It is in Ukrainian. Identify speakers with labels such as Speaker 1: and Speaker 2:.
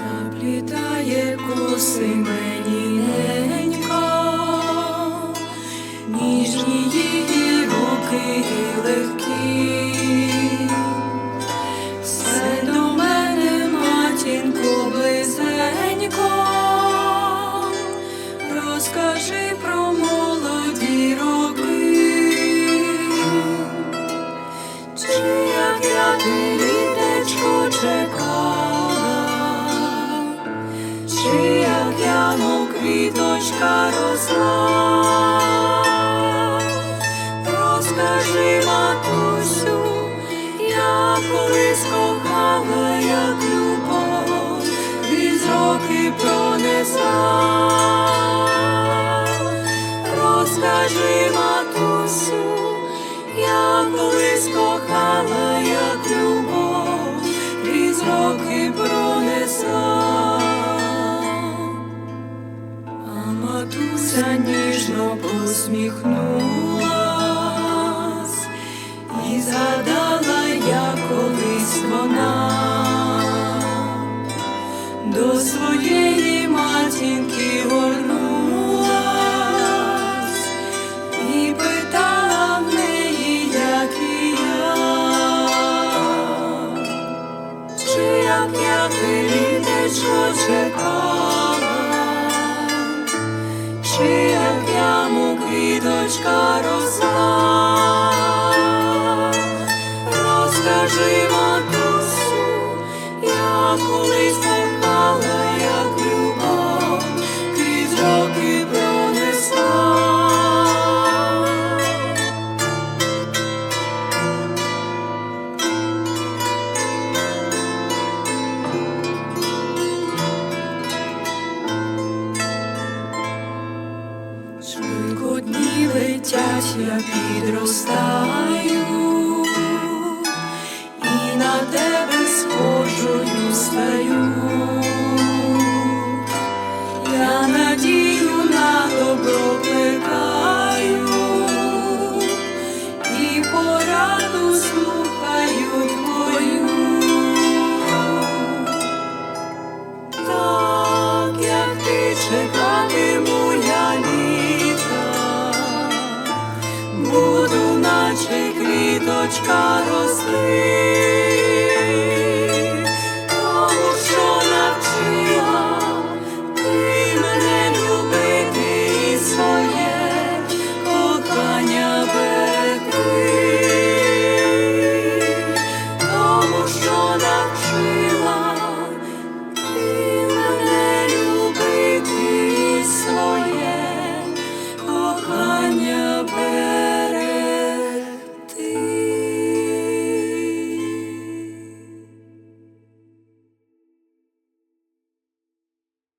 Speaker 1: Сплітає коси мені ненька, ніжні її руки і легкі. Все до мене, матінко, близенько, розкажи про молоді роки, чи як я ти квіточка росла. Розкажи, матусю, я колись кохала, як любов, крізь роки пронесла. Розкажи, матусю, я колись кохала, як любов, крізь роки пронесла. Ніжно посміхнулась і згадала, як колись вона до своєї матінки горнулась і питала неї, як я. Чи як я ти літечко чекала, Швидко дні летять, я підростаю, і на тебе схожою стаю. Я надію на добро плекаю, і пораду слухаю твою. Так, як ти чекатиму квіточка рости, тому що навчила ти мене любити своє кохання берегти, тому що навчила.